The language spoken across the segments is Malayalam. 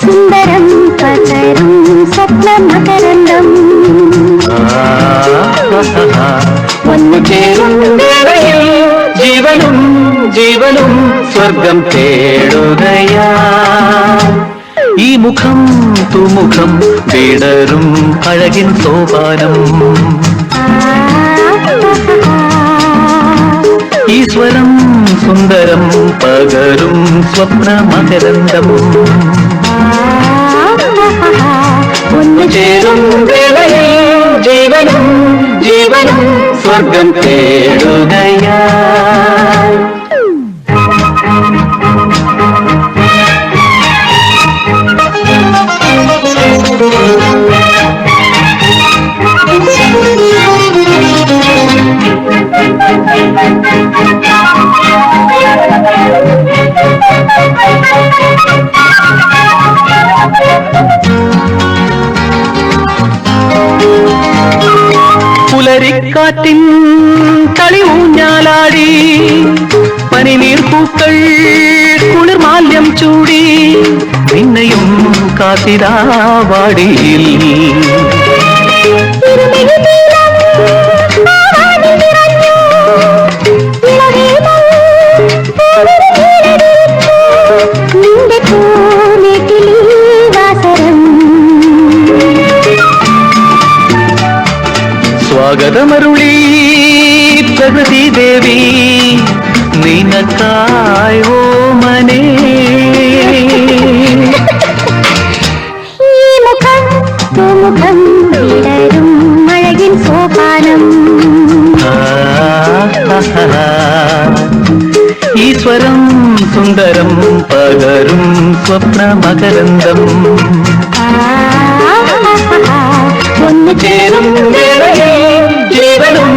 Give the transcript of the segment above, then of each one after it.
സുന്ദരം ജീവനും ജീവനും സ്വർഗം തേടുകയാ. ഈ മുഖം തുമുഖം വിടരും അഴകിൻ സോപാനം. സുന്ദരം പകരും സ്വപ്ന മകരന്തം ഒന്ന് ചേരും വേളയിൽ ജീവനും ജീവനും സ്വർഗം തേടുകയാ പുലരിക്കാറ്റിൻ കളി ഊഞ്ഞാലാടി പനിനീർ പൂക്കൾ കുളിർമാല്യം ചൂടി നിന്നെയും കാത്തിരാവാടിയിൽ. സ്വാഗതമരുളി പ്രകൃതി ദേവി നിനക്കായോ ഓമനേ. ഈ മുഖം മുഖം വിടരും മഴകിൻ സോപാനം. ഈശ്വരം സുന്ദരം പകരും സ്വപ്ന മകരന്തം ഒന്ന് ചേരും വേളയിൽ ജീവനും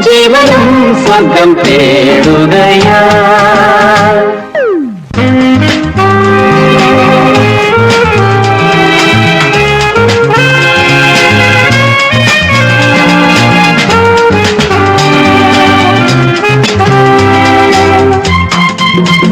ജീവനും സ്വർഗം തേടുകയാ കനവുകൾ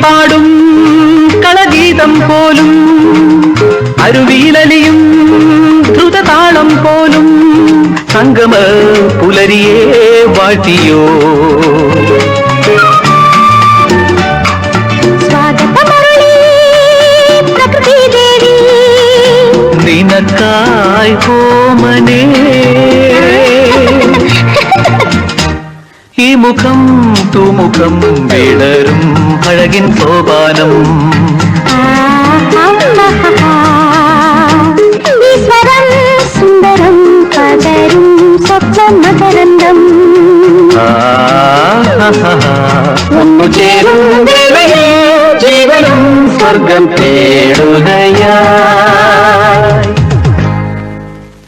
பாடும் களகீதம் போலும் அருவியிலலியும் ருத தாளம் போலும் சங்கம புலரியே வாட்டியோ நினக்காய் போமனே മുഖം തുമുഖം വിടരും അഴകിൻ സോപാനം. സുന്ദരം പകരും സ്വപ്നം മകരന്തം ഒന്നു ചേരും ജീവനും സ്വർഗം തേടുകയാ.